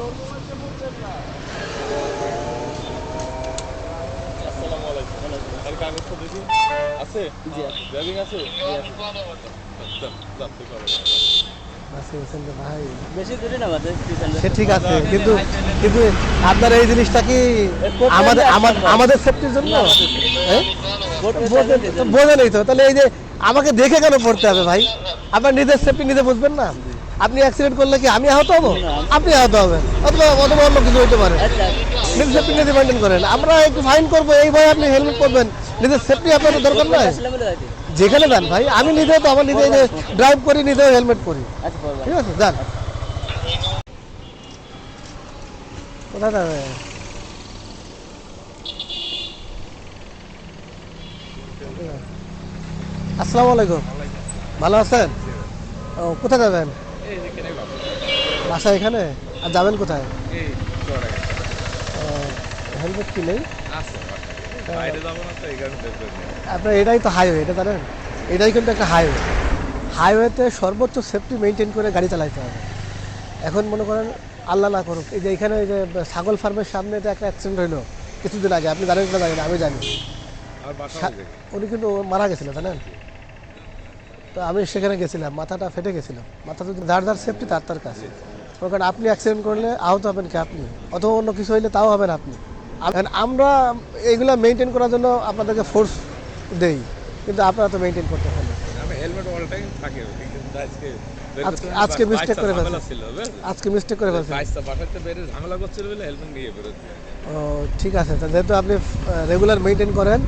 আসসালামু ঠিক আছে, কিন্তু কিন্তু আপনার এই জিনিসটা কি আমাদের আমা- আমাদের সেফটির জন্য? বোঝেনই তো। তাহলে এই যে আমাকে দেখে কেন পড়তে হবে ভাই? আপনার নিজের সেফটি নিজে বুঝবেন না? আপনি অ্যাক্সিডেন্ট করলে কি আমি আহত হব? আপনি আহত হবেন। অথবা অথবা অন্য কিছু হইতে পারে। আচ্ছা। নিজের সেফটি নিজে মেনটেন করেন। আমরা একটু ফাইন করব এই ভাই আপনি হেলমেট করবেন নিজের সেফটি আপনার দরকার নয় যেখানে যান ভাই আমি নিজে তো আমার নিজে ড্রাইভ করি নিজে হেলমেট পরি। আচ্ছা ঠিক আছে যান। কোথায় যাবে? আসসালামু আলাইকুম। ভালো আছেন? ও কোথায় যাবেন? কেনে। বাসা। এখানে? আর যাবেন কোথায়? হেলমেট কি নেই? আপনার এটাই তো হাইওয়ে এটা জানেন? এটাই কিন্তু একটা হাইওয়ে হাইওয়েতে সর্বোচ্চ সেফটি মেনটেন করে গাড়ি চালাইতে হবে। এখন মনে করেন আল্লাহ না করুক এই যে এখানে এই যে ছাগল ফার্মের সামনে একটা অ্যাক্সিডেন্ট হলো কিছুদিন আগে আপনি জানেন না জানেন আমি জানি। উনি কিন্তু মারা গেছিলেন জানেন? তো আমি সেখানে গেছিলাম মাথাটা ফেটে গেছিলাম মাথা যদি যার যার সেফটি তার তার কাছে। করেন আপনি অ্যাক্সিডেন্ট করলে আহত হবেন কি আপনি? অথবা অন্য কিছু হইলে তাও হবেন আপনি। আমরা এইগুলো মেনটেন করার জন্য আপনাদেরকে ফোর্স দেই কিন্তু আপনারা তো মেনটেন করতে পারেন আজকে mistake করে? আজকে মিস্টেক করে ফেলছেন বাইশটা বাসাতে বেরে ঝামেলা করছিল বলে হেলমেট নিয়ে ও ঠিক আছে। তো যেহেতু আপনি রেগুলার মেনটেন করেন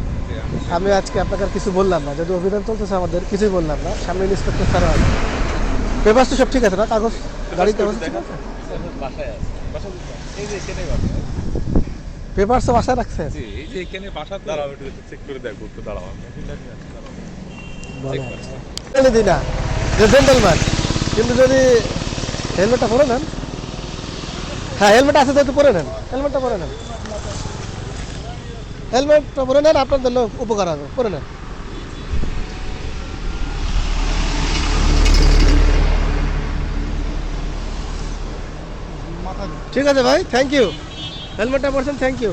আমি আজকে আপনাকে আর কিছু বললাম না। যদি অভিযান চলতেছে আমাদের কিছুই বললাম না। সামনে ইন্সপেক্টর স্যার আছে পেপার তো সব ঠিক আছে না? কাগজ? গাড়ির কাগজ ঠিক আছে? বাসায় আছে। বাসা এই যে এখানে বাসা পেপার তো বাসায় রাখছেন? জি এই যে এখানে বাসা দাঁড়াও একটু চেক করে দেখো একটু দাঁড়াও। বলে দিই না। যে জেন্টেলম্যান কিন্তু যদি হেলমেটটা পরে নেন। হ্যাঁ হেলমেট আছে তো একটু পরে নেন। হেলমেটটা পরে নেন। হেলমেটটা পরে নেন আপনার জন্য উপকার হবে পরে নেন ঠিক আছে ভাই থ্যাংক ইউ হেলমেটটা পরছেন থ্যাংক ইউ